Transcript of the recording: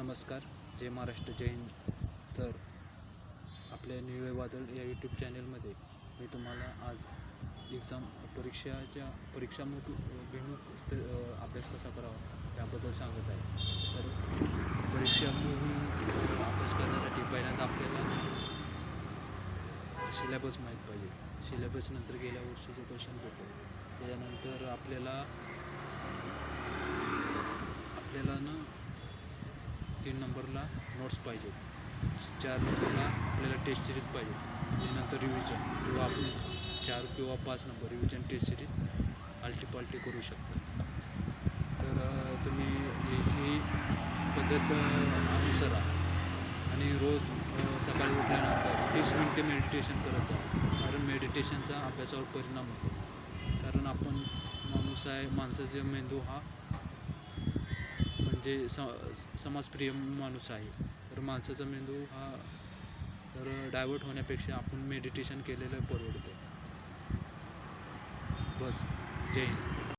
नमस्कार जय महाराष्ट्र जय हिंद. तर आपल्या निळे वादळ या यूट्यूब चॅनलमध्ये मी तुम्हाला आज एक्झाम परीक्षाच्या परीक्षामुख भिमुख स्त अभ्यास कसा करावा याबद्दल सांगत आहे. तर परीक्षामुख अभ्यास करण्यासाठी पहिल्यांदा आपल्याला सिलेबस माहीत पाहिजे. सिलेबसनंतर गेल्या वर्षीचे क्वेश्चन पेपर त्याच्यानंतर आपल्याला तीन नंबरला नोट्स पाहिजे. चार नंबरला आपल्याला टेस्ट सिरीज पाहिजे. आणि नंतर रिव्हिजन किंवा आपण चार किंवा पाच नंबर रिव्हिजन टेस्ट सिरीज आलटीपालटी करू शकतो. तर तुम्ही ही पद्धत अनुसरा आणि रोज सकाळी उठल्यानंतर तीस मिनटे मेडिटेशन करत जा. कारण मेडिटेशनचा अभ्यासावर परिणाम होतो. कारण आपण माणूस आहे माणसाचा मेंदू हा म्हणजे स समाजप्रिय माणूस आहे. तर माणसाचा मेंदू हा तर डायवर्ट होण्यापेक्षा आपण मेडिटेशन केलेलं परवडतं. बस. जय हिंद.